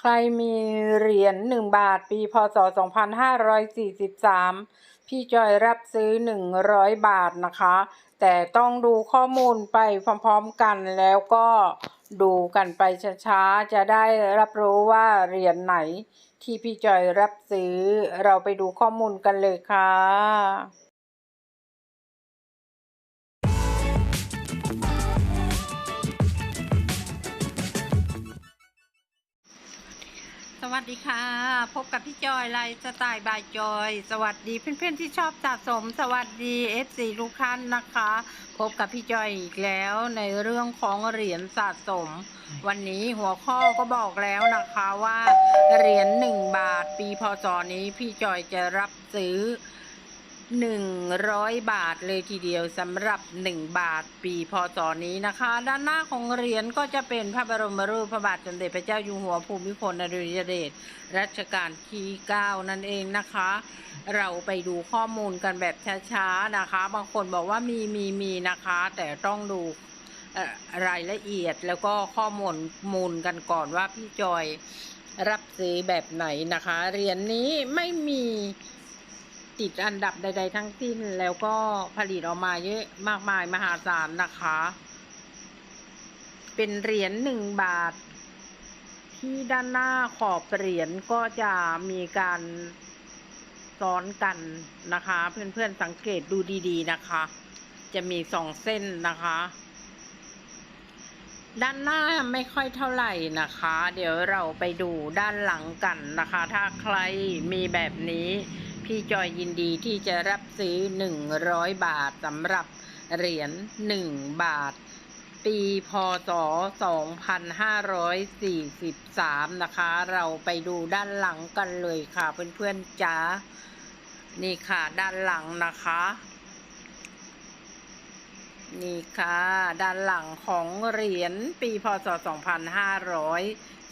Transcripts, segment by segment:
ใครมีเหรียญหนึ่งบาท ปีพศ 2543 พี่จอยรับซื้อ 100 บาทนะคะ แต่ต้องดูข้อมูลไปพร้อมๆกันแล้วก็ดูกันไปช้าๆ จะได้รับรู้ว่าเหรียญไหนที่พี่จอยรับซื้อ เราไปดูข้อมูลกันเลยค่ะ วัสดีค่ะ พบกับพี่จอยไลฟ์สไตล์บายจอย สวัสดีเพื่อนๆที่ชอบสะสม สวัสดีเอฟซีลูกท่านนะคะ พบกับพี่จอยอีกแล้วในเรื่องของเหรียญสะสม วันนี้หัวข้อก็บอกแล้วนะคะว่าเหรียญหนึ่งบาทปีพศนี้พี่จอยจะรับซื้อ หนึ่งร้อยบาทเลยทีเดียวสำหรับหนึ่งบาทปีพศนี้นะคะ ด้านหน้าของเหรียญก็จะเป็นพระบรมรูปพระบาทสมเด็จพระเจ้าอยู่หัวภูมิพลอดุลยเดชรัชกาลที่ 9 นั่นเองนะคะ เราไปดูข้อมูลกันแบบช้าๆนะคะ บางคนบอกว่ามีมีมีนะคะ แต่ต้องดูอ่อรายละเอียดแล้วก็ข้อมูลมูลกันก่อนว่าพี่จอยรับซื้อแบบไหนนะคะเหรียญนี้ไม่มี ติดอันดับใด ๆ ทั้งสิ้นแล้วก็ผลิตออกมาเยอะมากมายมหาศาลนะคะ เป็นเหรียญหนึ่งบาท ที่ด้านหน้าขอบเหรียญก็จะมีการซ้อนกันนะคะ เพื่อนๆสังเกตดูดี ๆ นะคะ จะมีสองเส้นนะคะ ด้านหน้าไม่ค่อยเท่าไหร่นะคะ เดี๋ยวเราไปดูด้านหลังกันนะคะ ถ้าใครมีแบบนี้ พี่จอยยินดีที่จะรับซื้อ 100 บาทสำหรับเหรียญ1บาท ปีพศ 2543 นะคะ เราไปดูด้านหลังกันเลยค่ะ เพื่อนๆจ้านี่ค่ะ ด้านหลังนะคะ นี่ค่ะ ด้านหลังของเหรียญปีพศ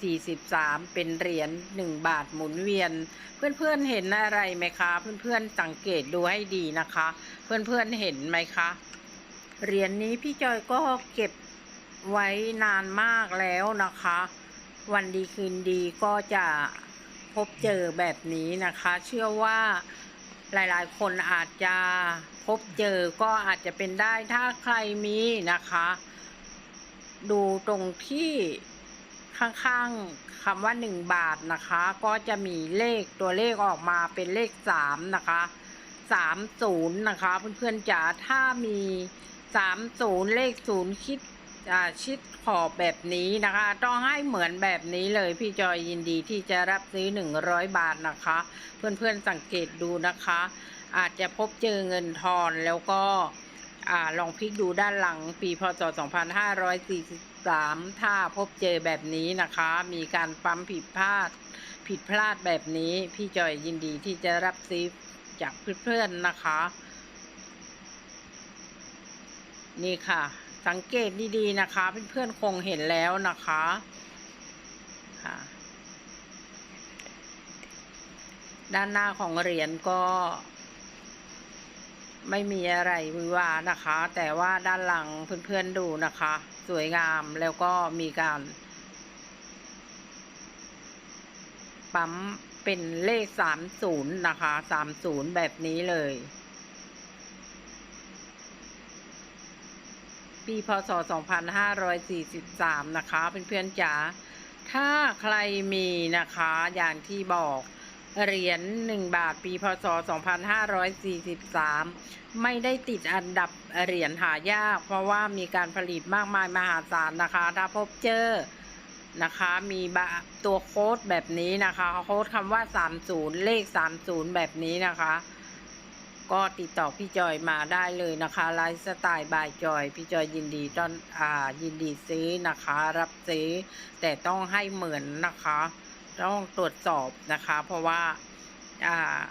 43 เป็นเหรียญ1บาทหมุนเวียน เพื่อนๆเห็นอะไรไหมคะ เพื่อนๆสังเกตดูให้ดีนะคะ เพื่อนๆเห็นไหมคะเหรียญนี้พี่จอยก็เก็บไว้นานมากแล้วนะคะ วันดีคืนดีก็จะพบเจอแบบนี้นะคะ เชื่อว่าหลายๆ คนอาจจะพบเจอก็อาจจะเป็นได้ถ้าใครมีนะคะ ดูตรงที่ ข้างๆคำว่า 1 บาทนะคะ ก็จะมีเลขตัวเลขออกมาเป็นเลข 3 นะคะ 30 นะคะ เพื่อนๆจ๋าถ้ามี 30 เลข 0 คิดชิดขอบแบบนี้นะคะ ต้องให้เหมือนแบบนี้เลยพี่จอยยินดีที่จะรับซื้อ 100 บาทนะคะ เพื่อนๆสังเกตดูนะคะ อาจจะพบเจอเงินทอนแล้วก็อลองพลิกดูด้านหลังปีพศ 2543ถ้าพบเจอแบบนี้นะคะ มีการปั๊มผิดพลาด ผิดพลาดแบบนี้ พี่จอยยินดีที่จะรับซื้อจากเพื่อนๆนะคะ นี่ค่ะ สังเกตดีๆนะคะ เพื่อนๆคงเห็นแล้วนะคะค่ะด้านหน้าของเหรียญก็ ไม่มีอะไรวิวานะคะ แต่ว่าด้านหลังเพื่อนๆดูนะคะ สวยงามแล้วก็มีการปั๊มเป็นเลขสามศูนย์นะคะสามศูนย์แบบนี้เลย ปีพศ 2543 นะคะเพื่อนๆจ๋าถ้าใครมีนะคะอย่างที่บอก เหรียญ1บาทปีพศ 2543 ไม่ได้ติดอันดับเหรียญหายาก เพราะว่ามีการผลิตมากมายมหาศาลนะคะ ถ้าพบเจอนะคะมีตัวโค้ดแบบนี้นะคะโค้ดคำว่า 30 เลข 30 แบบนี้นะคะ ก็ติดต่อพี่จอยมาได้เลยนะคะไลฟ์สไตล์บายจอย พี่จอยยินดีต้อนอ่ายินดีซื้อนะคะ รับซื้อ แต่ต้องให้เหมือนนะคะ ต้องตรวจสอบนะคะ เพราะว่าอ่า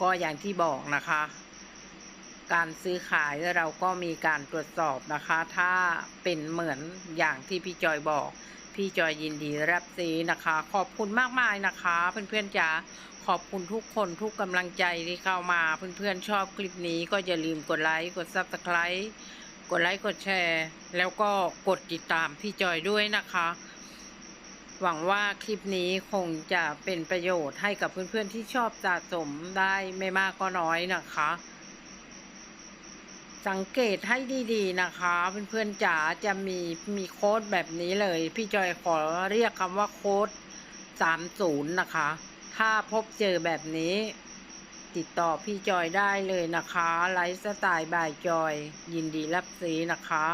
ก็อย่างที่บอกนะคะ การซื้อขายเราก็มีการตรวจสอบนะคะ ถ้าเป็นเหมือนอย่างที่พี่จอยบอก พี่จอยยินดีรับซื้อนะคะ ขอบคุณมากมายนะคะ เพื่อนๆจ๋าขอบคุณทุกคนทุกกำลังใจที่เข้ามา เพื่อนๆชอบคลิปนี้ก็อย่าลืมกดไลค์กด subscribe กดไลค์กดแชร์ แล้วก็กดติดตามพี่จอยด้วยนะคะ หวังว่าคลิปนี้คงจะเป็นประโยชน์ให้กับเพื่อนๆที่ชอบสะสมได้ไม่มากก็น้อยนะคะ สังเกตให้ดีๆนะคะ เพื่อนๆจ๋าจะมีมีโค้ดแบบนี้เลย พี่จอยขอเรียกคำว่าโค้ด30 นะคะ ถ้าพบเจอแบบนี้ติดต่อพี่จอยได้เลยนะคะ ไลฟ์สไตล์บายจอย ยินดีรับซื้อนะคะ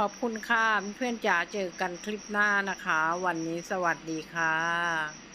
ขอบคุณค่ะเพื่อนๆจ๋าเจอกันคลิปหน้านะคะ วันนี้สวัสดีค่ะ